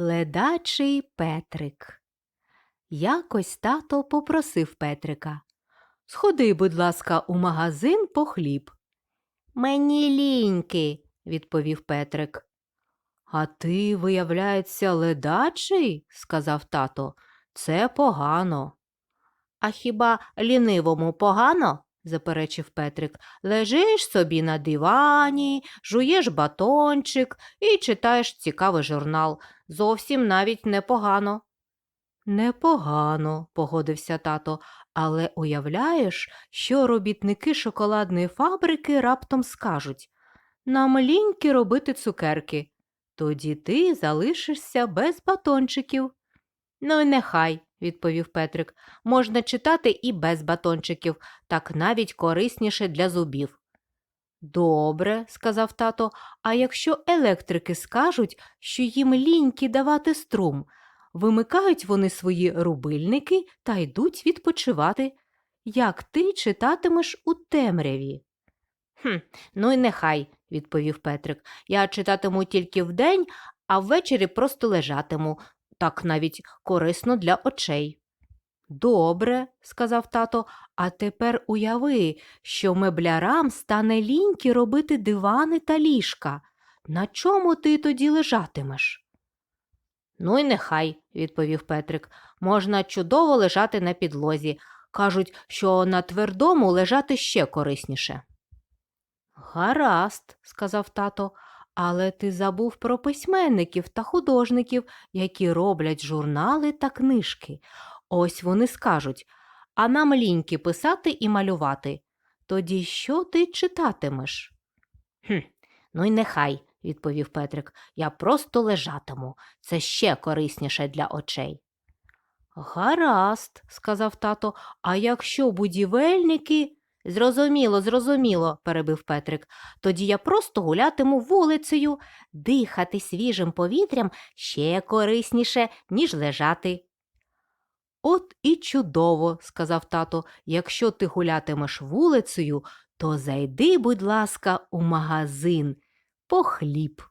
Ледачий Петрик. Якось тато попросив Петрика. Сходи, будь ласка, у магазин по хліб. Мені ліньки, відповів Петрик. А ти, виявляється, ледачий, сказав тато. Це погано. А хіба лінивому погано? заперечив Петрик. Лежиш собі на дивані, жуєш батончик і читаєш цікавий журнал. Зовсім навіть непогано. Непогано, погодився тато, але уявляєш, що робітники шоколадної фабрики раптом скажуть нам ліньки робити цукерки. Тоді ти залишишся без батончиків. Ну й нехай, відповів Петрик, можна читати і без батончиків, так навіть корисніше для зубів. Добре, сказав тато, а якщо електрики скажуть, що їм ліньки давати струм, вимикають вони свої рубильники та йдуть відпочивати. Як ти читатимеш у темряві? Хм, ну й нехай, відповів Петрик. Я читатиму тільки вдень, а ввечері просто лежатиму, так навіть корисно для очей. Добре, сказав тато, а тепер уяви, що меблярам стане ліньки робити дивани та ліжка. На чому ти тоді лежатимеш? Ну й нехай, відповів Петрик. Можна чудово лежати на підлозі. Кажуть, що на твердому лежати ще корисніше. Гаразд, сказав тато, але ти забув про письменників та художників, які роблять журнали та книжки. Ось вони скажуть а нам ліньки писати і малювати. Тоді що ти читатимеш? Хм, ну й нехай, відповів Петрик. Я просто лежатиму. Це ще корисніше для очей. Гаразд, сказав тато, а якщо будівельники. Зрозуміло, зрозуміло, перебив Петрик. Тоді я просто гулятиму вулицею, дихати свіжим повітрям ще корисніше, ніж лежати. От і чудово, сказав тато, якщо ти гулятимеш вулицею, то зайди, будь ласка, у магазин по хліб.